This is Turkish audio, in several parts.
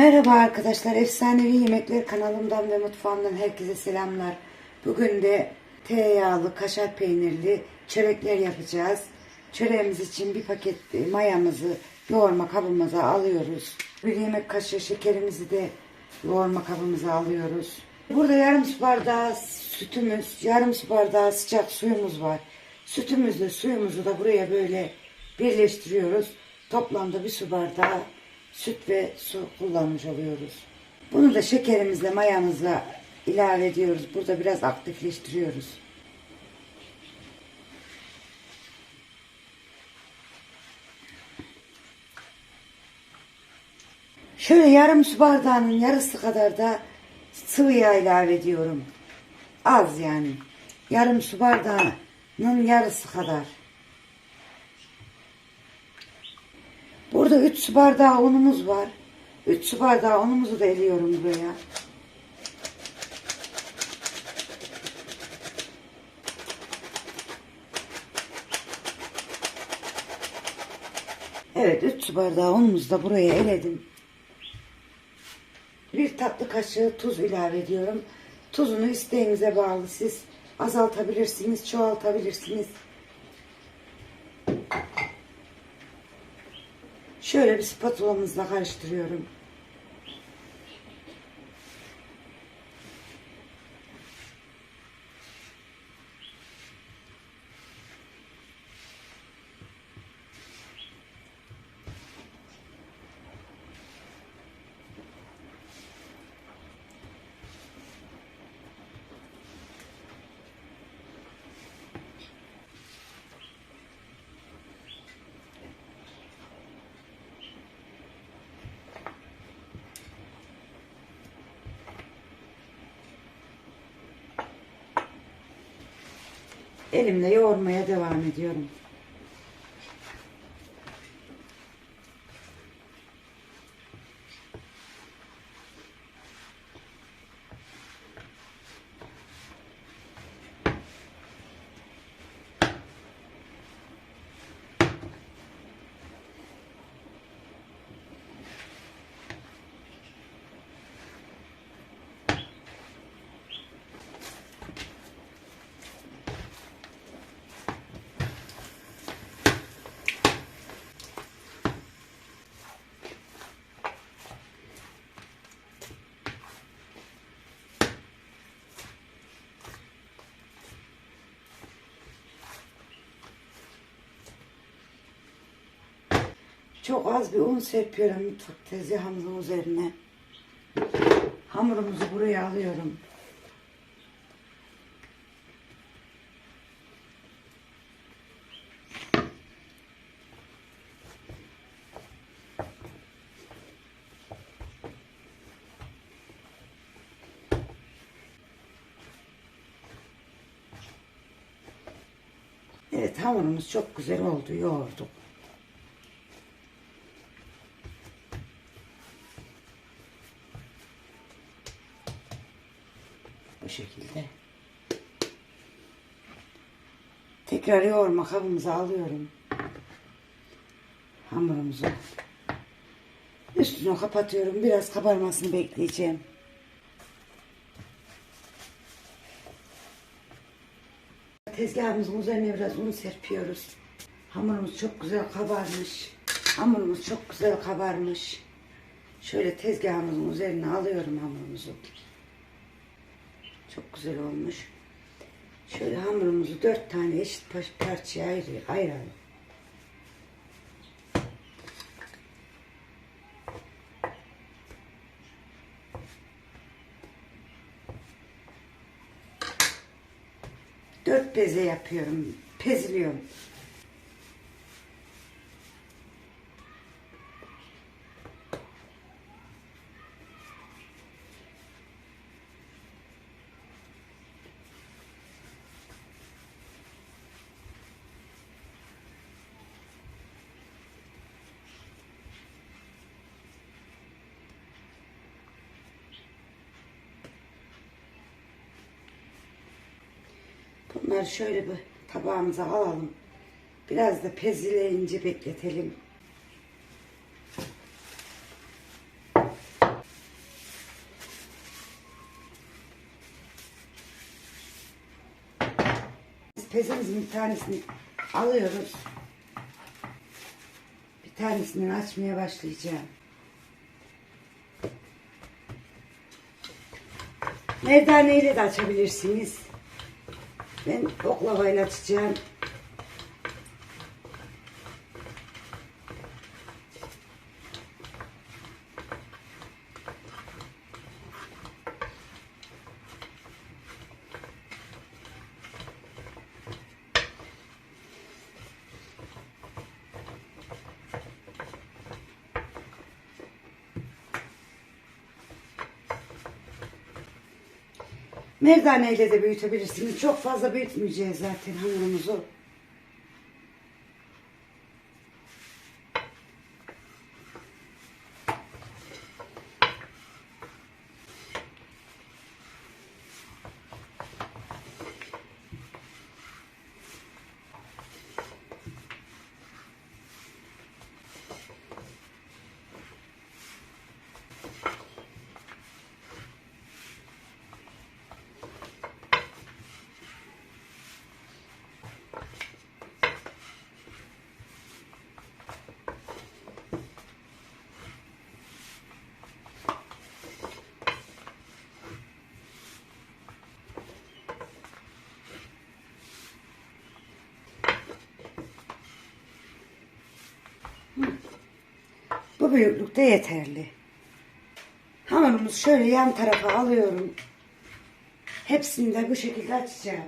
Merhaba arkadaşlar, Efsanevi Yemekler kanalımdan ve mutfağımdan herkese selamlar. Bugün de tereyağlı, kaşar peynirli çörekler yapacağız. Çöreğimiz için bir paket mayamızı yoğurma kabımıza alıyoruz. Bir yemek kaşığı şekerimizi de yoğurma kabımıza alıyoruz. Burada yarım su bardağı sütümüz, yarım su bardağı sıcak suyumuz var. Sütümüzle suyumuzu da buraya böyle birleştiriyoruz. Toplamda bir su bardağı süt ve su kullanmış oluyoruz. Bunu da şekerimizle mayamızla ilave ediyoruz. Burada biraz aktifleştiriyoruz. Şöyle yarım su bardağının yarısı kadar da sıvı yağ ilave ediyorum. Az yani. Yarım su bardağının yarısı kadar. Burada 3 su bardağı unumuz var. 3 su bardağı unumuzu da eliyorum buraya. Evet 3 su bardağı unumuzu da buraya eledim. Bir tatlı kaşığı tuz ilave ediyorum. Tuzunu isteğinize bağlı. Siz azaltabilirsiniz, çoğaltabilirsiniz. Şöyle bir spatulamızla karıştırıyorum. Elimle yoğurmaya devam ediyorum. Çok az bir un serpiyorum mutfak tezgahımızın üzerine. Hamurumuzu buraya alıyorum. Evet hamurumuz çok güzel oldu yoğurduk. Tekrar yoğurma kabımıza alıyorum. Hamurumuzu. Üstünü kapatıyorum. Biraz kabarmasını bekleyeceğim. Tezgahımızın üzerine biraz un serpiyoruz. Hamurumuz çok güzel kabarmış. Hamurumuz çok güzel kabarmış. Şöyle tezgahımızın üzerine alıyorum hamurumuzu. Çok güzel olmuş. Şöyle hamurumuzu dört tane eşit par- parçaya ayır- ayıralım. Dört beze yapıyorum. Pezliyorum. Bunları şöyle bir tabağımıza alalım. Biraz da pezileyince bekletelim. Biz pezimizin bir tanesini alıyoruz. Bir tanesinden açmaya başlayacağım. Merdaneyle de açabilirsiniz. Ben oklavayla açacağım. Merdaneyle de büyütebilirsiniz. Çok fazla büyütmeyeceğiz zaten hamurumuzu. Bu büyüklükte yeterli. Hamurumuzu şöyle yan tarafa alıyorum. Hepsini de bu şekilde açacağım.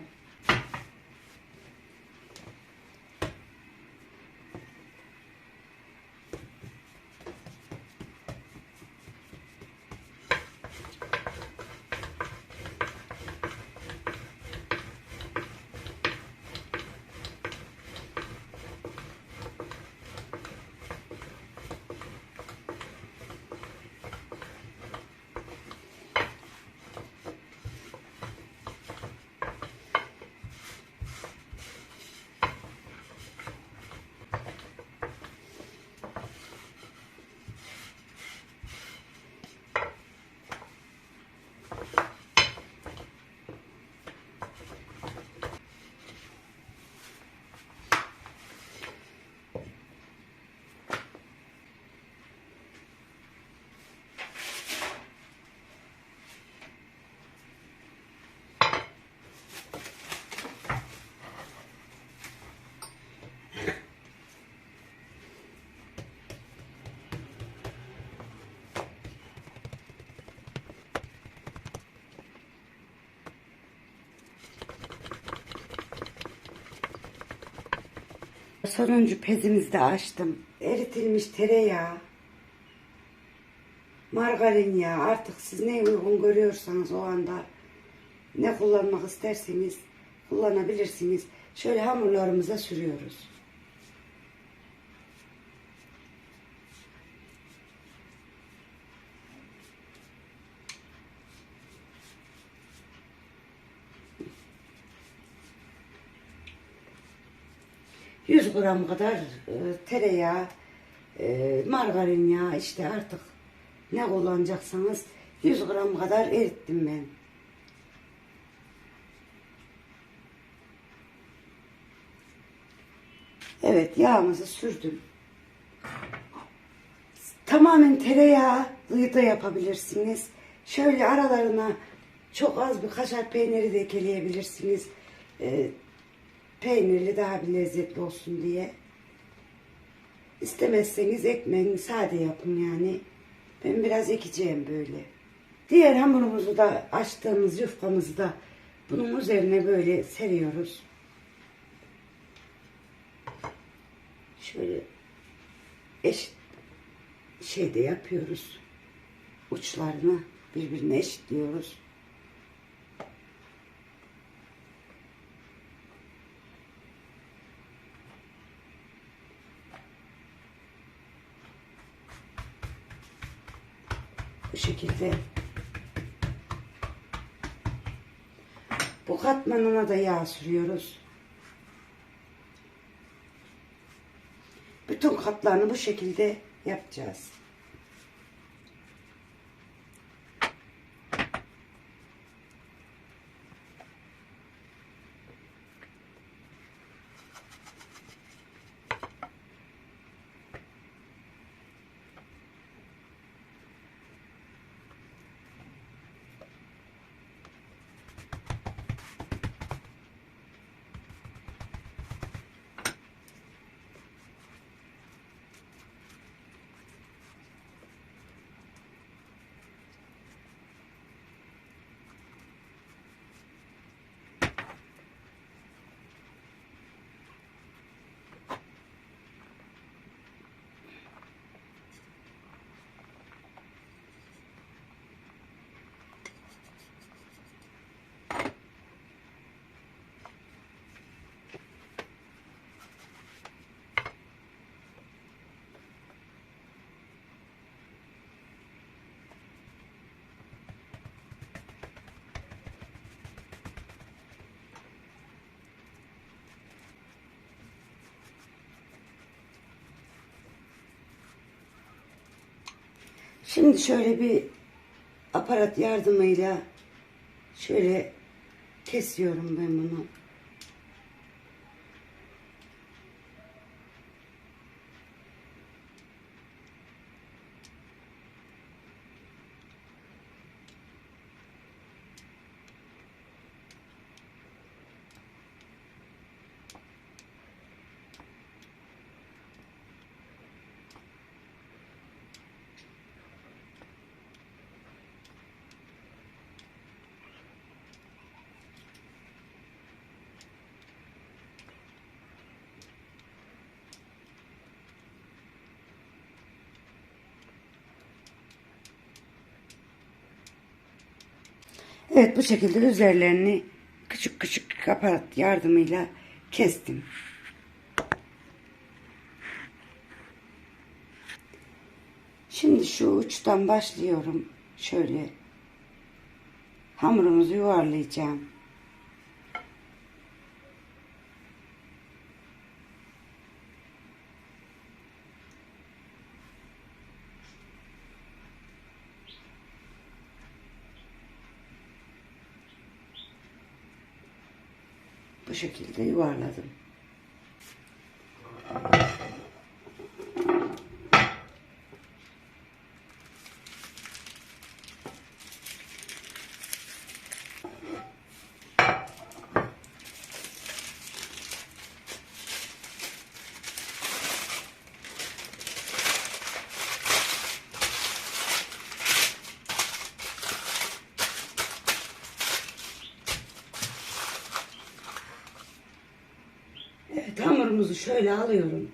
Sonuncu pezimizi de açtım. Eritilmiş tereyağı, margarin yağı artık siz ne uygun görüyorsanız o anda ne kullanmak isterseniz kullanabilirsiniz. Şöyle hamurlarımıza sürüyoruz. ...100 gram kadar e, tereyağı, e, margarin yağı işte artık ne kullanacaksanız 100 gram kadar erittim ben. Evet yağımızı sürdüm. Tamamen tereyağı da yapabilirsiniz. Şöyle aralarına çok az bir kaşar peyniri de ekleyebilirsiniz. Ee, peynirli daha bir lezzetli olsun diye. İstemezseniz ekmeğini sade yapın yani. Ben biraz ekeceğim böyle. Diğer hamurumuzu da açtığımız yufkamızı da bunun üzerine böyle seriyoruz. Şöyle eşit şeyde yapıyoruz. Uçlarını birbirine eşitliyoruz. Bu şekilde. Bu katmanına da yağ sürüyoruz. Bütün katlarını bu şekilde yapacağız. Şimdi şöyle bir aparat yardımıyla şöyle kesiyorum ben bunu. Evet bu şekilde üzerlerini küçük küçük aparat yardımıyla kestim. Şimdi şu uçtan başlıyorum. Şöyle hamurumuzu yuvarlayacağım. Bu şekilde yuvarladım. Evet hamurumuzu şöyle alıyorum.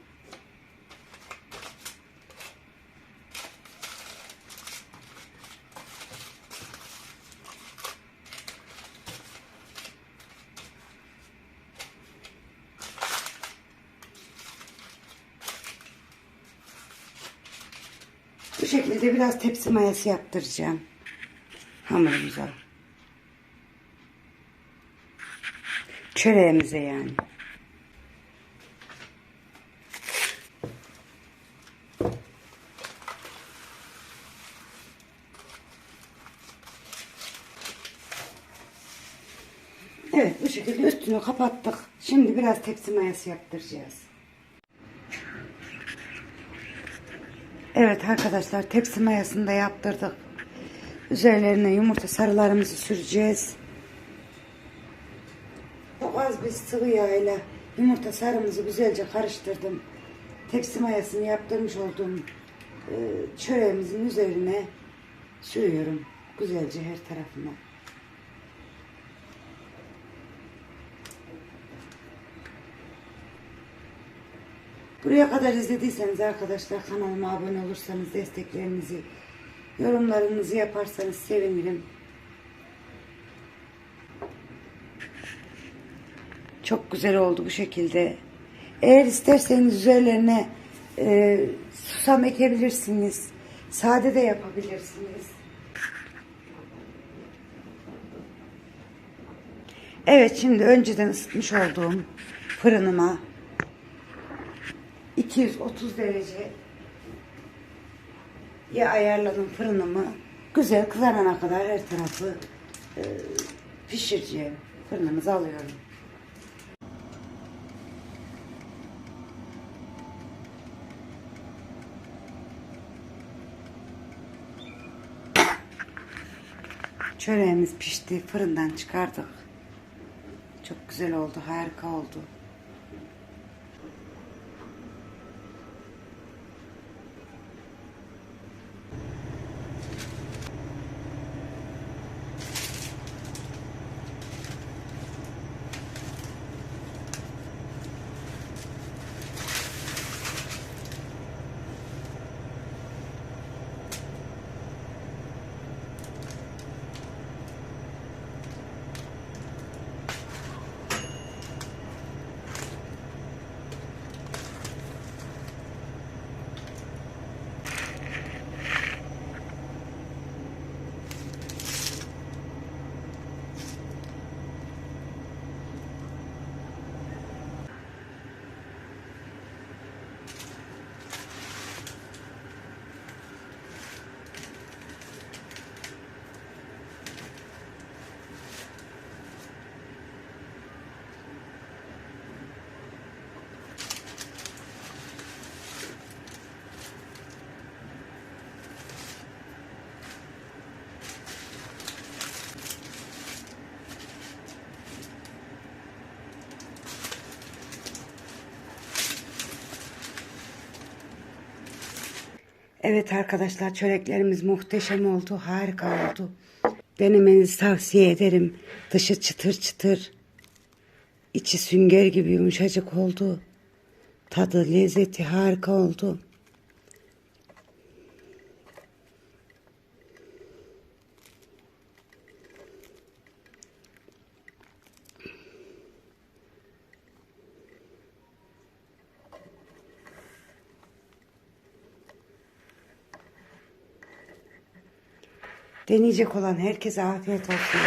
Bu şekilde biraz tepsi mayası yaptıracağım hamurumuza. Çöreğimize yani. Evet bu şekilde üstünü kapattık. Şimdi biraz tepsi mayası yaptıracağız. Evet arkadaşlar tepsi mayasını da yaptırdık. Üzerlerine yumurta sarılarımızı süreceğiz. Çok az bir sıvı yağıyla yumurta sarımızı güzelce karıştırdım. Tepsi mayasını yaptırmış olduğum e, çöreğimizin üzerine sürüyorum. Güzelce her tarafına. Buraya kadar izlediyseniz arkadaşlar kanalıma abone olursanız desteklerinizi, yorumlarınızı yaparsanız sevinirim. Çok güzel oldu bu şekilde. Eğer isterseniz üzerlerine e, susam ekebilirsiniz. Sade de yapabilirsiniz. Evet şimdi önceden ısıtmış olduğum fırınıma 230 derece ya ayarladım fırınımı. Güzel kızarana kadar her tarafı e, pişireceğim. Fırınımızı alıyorum. Çöreğimiz pişti. Fırından çıkardık. Çok güzel oldu. Harika oldu. Evet arkadaşlar çöreklerimiz muhteşem oldu. Harika oldu. Denemenizi tavsiye ederim. Dışı çıtır çıtır. içi sünger gibi yumuşacık oldu. Tadı, lezzeti harika oldu. Deneyecek olan herkese afiyet olsun.